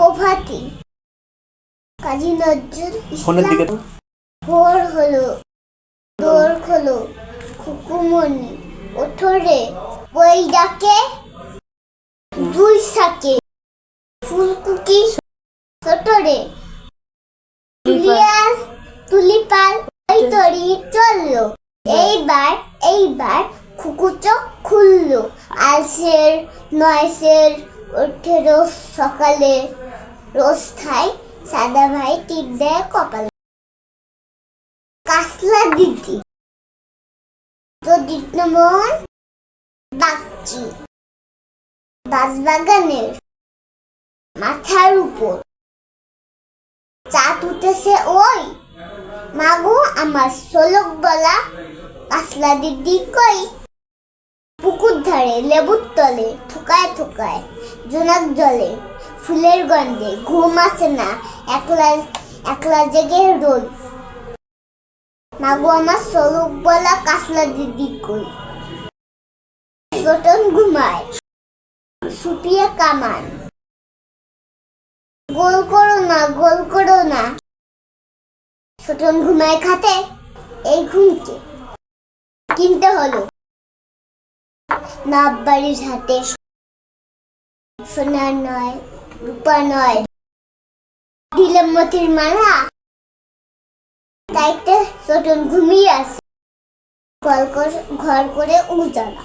প্রভাতী কাজী নজরুল ফোনের দিকে ইসলাম ভোর হলো দোর খোলো খুকুমনি ওঠরে বই ডাকে দুই সাকে ফুলকুকি ছোটরে তুলিয়ার তুলিপাল ওই তরি চলল। এইবার এইবার খুকু চোখ খুললো। আলসের নয়সের ওঠে রোজ সকালে রোজ খাই, সাদা ভাই, টিপ দেয়, কপাল কাসলা দিদি তো দিতমন বাগচি। বাঁশবাগানের মাথার উপর। চাঁদ উঠেছে ওই। মাগো, আমার সোলক বলা কাসলা দিদি কই? পুকুর ধারে, লেবুর তলে, থোকায় থোকায়, জোনাক জলে। ফুলের গন্ধে ঘুম আসে না। একলা একলা জেগে রোল মাগো, আমার সোলক বলা কাসলা দিদি কই? ছোটন ঘুমায় সুপিয়ে কামান। গোল করো না, গোল করো না। ছোটন ঘুমায় খাতে এই ঘুমকে কিনতে হলো। নাববাড়ির হাতে সোনার নয় রূপা নয়। দিলাম মতির মালা। তাইতে ছোটন ঘুমিয়ে আছে। ঘর করে উজালা।